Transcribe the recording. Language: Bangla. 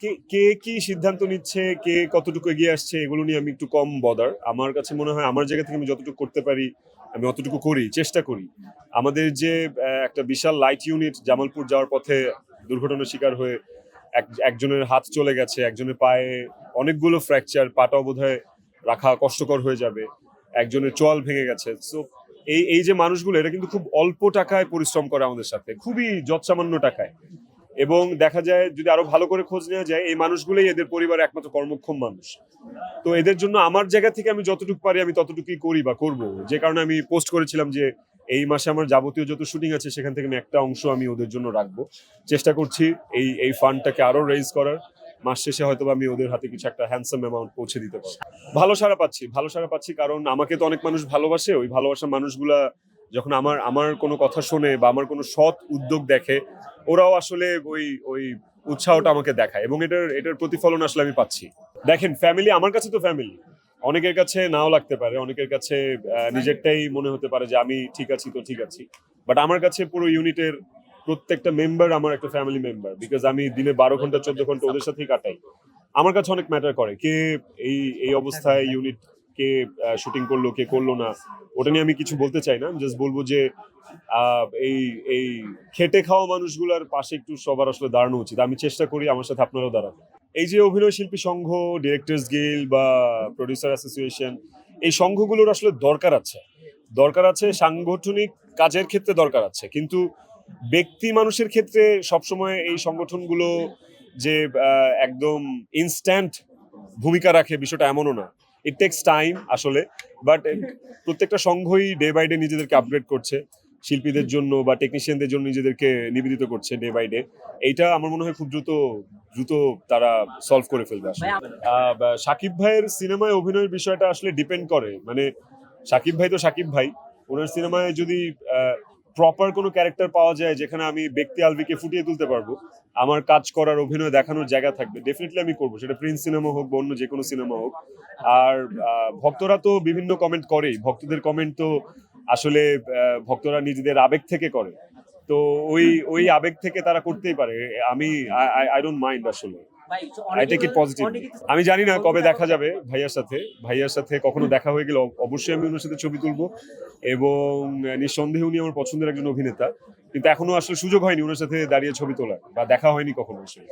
কে কে সিদ্ধান্ত নিচ্ছে, কে কতটুকু এগিয়ে আসছে, এগুলো নিয়ে আমি একটু কম বদার আমার কাছে মনে হয় আমার জায়গা থেকে আমি যতটুকু করতে পারি, আমি অতটুকু করি, চেষ্টা করি। আমাদের যে একটা বিশাল লাইট ইউনিট জামালপুর যাওয়ার পথে দুর্ঘটনার শিকার হয়ে এক- একজনের হাত চলে গেছে, একজনের পায়ে অনেকগুলো ফ্র্যাকচার পাটাও বোধহয় রাখা কষ্টকর হয়ে যাবে, একজনের চোয়াল ভেঙে গেছে। সো এই এই যে মানুষগুলো, এরা কিন্তু খুব অল্প টাকায় পরিশ্রম করে আমাদের সাথে, খুবই যৎসামান্য টাকায়। এবং দেখা যায় যদি আরও ভালো করে খোঁজ নেওয়া যায়, এই মানুষগুলোই এদের পরিবারের একমাত্র কর্মক্ষম মানুষ। তো এদের জন্য আমার জায়গা থেকে আমি যতটুকু পারি আমি ততটুকুই করি বা করব। যে কারণে আমি পোস্ট করেছিলাম যে, এই মাসে আমার যাবতীয় যত শুটিং আছে, সেখান থেকে আমি একটা অংশ আমি ওদের জন্য রাখব। চেষ্টা করছি এই এই ফান্ডটাকে আরও রেজ করার। মাস শেষে হয়তো আমি ওদের হাতে কিছু একটা হ্যান্ডসাম অ্যামাউন্ট পৌঁছে দিতে পারব। ভালো সারা পাচ্ছি, ভালো সারা পাচ্ছি কারণ আমাকে তো অনেক মানুষ ভালোবাসে, ওই ভালোবাসার মানুষগুলা যখন আমার আমার কোনো কথা শোনে বা আমার কোনো সৎ উদ্যোগ দেখে ওরাও আসলে ওই ওই উৎসাহটা আমাকে দেখায় এবং এটার এটার প্রতিফলন আসলে আমি পাচ্ছি। দেখেন ফ্যামিলি আমার কাছে তো ফ্যামিলি অনেকের কাছে নাও লাগতে পারে অনেকের কাছে নিজেরটাই মনে হতে পারে যে আমি ঠিক আছি তো ঠিক আছি। বাট আমার কাছে পুরো ইউনিটের প্রত্যেকটা মেম্বার আমার একটা ফ্যামিলি মেম্বার বিকজ আমি দিনে বারো ঘণ্টা চোদ্দ ঘণ্টা ওদের সাথেই কাটাই। আমার কাছে অনেক ম্যাটার করে কে এই এই অবস্থায় ইউনিট কে শুটিং করল, কে করল না, ওটা নিয়ে আমি কিছু বলতে চাই না। জাস্ট বলব যে এই এই খেটে খাওয়া মানুষগুলোর পাশে একটু সবার আসলে দাঁড়ানো উচিত। আমি চেষ্টা করি আমার সাথে আপনারাও দাঁড়ান এই যে অভিনয় শিল্পী সংঘ ডিরেক্টর্স গিল বা প্রডিউসার অ্যাসোসিয়েশন এই সংঘগুলোর আসলে দরকার আছে। দরকার আছে সাংগঠনিক কাজের ক্ষেত্রে দরকার আছে। কিন্তু ব্যক্তি মানুষের ক্ষেত্রে সবসময় এই সংগঠনগুলো যে একদম ইনস্ট্যান্ট ভূমিকা রাখে বিষয়টা এমনও না। ইট টেক্স টাইম আসলে বাট প্রত্যেকটা সংঘই ডে বাই ডে নিজেদেরকে আপগ্রেড করছে। শিল্পীদের জন্য বা টেকনিশিয়ানদের জন্য নিজেদেরকে নিবেদিত করছে ডে বাই ডে এইটা আমার মনে হয় খুব দ্রুত দ্রুত তারা সলভ করে ফেলবে আসলে। সাকিব ভাইয়ের সিনেমায় অভিনয়ের বিষয়টা আসলে ডিপেন্ড করে। মানে সাকিব ভাই তো সাকিব ভাই ওনার সিনেমায় যদি প্রপার কোনো ক্যারেক্টার পাওয়া যায় যেখানে আমি ব্যক্তি আলভিকে ফুটিয়ে তুলতে পারব। আমার কাজ করার, অভিনয় দেখানোর জায়গা থাকবে। ডেফিনেটলি আমি করব। সেটা প্রিন্স সিনেমা হোক বা অন্য যে কোনো সিনেমা হোক। আর ভক্তরা তো বিভিন্ন কমেন্ট করেই। ভক্তদের কমেন্ট তো আসলে ভক্তরা নিজেদের আবেগ থেকে করে। তো ওই ওই আবেগ থেকে তারা করতেই পারে। আমি আই ডোন্ট মাইন্ড আসলে। আই টেক ইট পজিটিভ আমি জানি না কবে দেখা যাবে ভাইয়ার সাথে। ভাইয়ার সাথে কখনো দেখা হয়ে গেলে অবশ্যই আমি ওনার সাথে ছবি তুলবো। এবং নিঃসন্দেহ নিঃসন্দেহে উনি আমার পছন্দের একজন অভিনেতা। কিন্তু এখনও আসলে সুযোগ হয়নি ওনার সাথে দাঁড়িয়ে ছবি তোলার বা দেখা হয়নি কখনো আসলে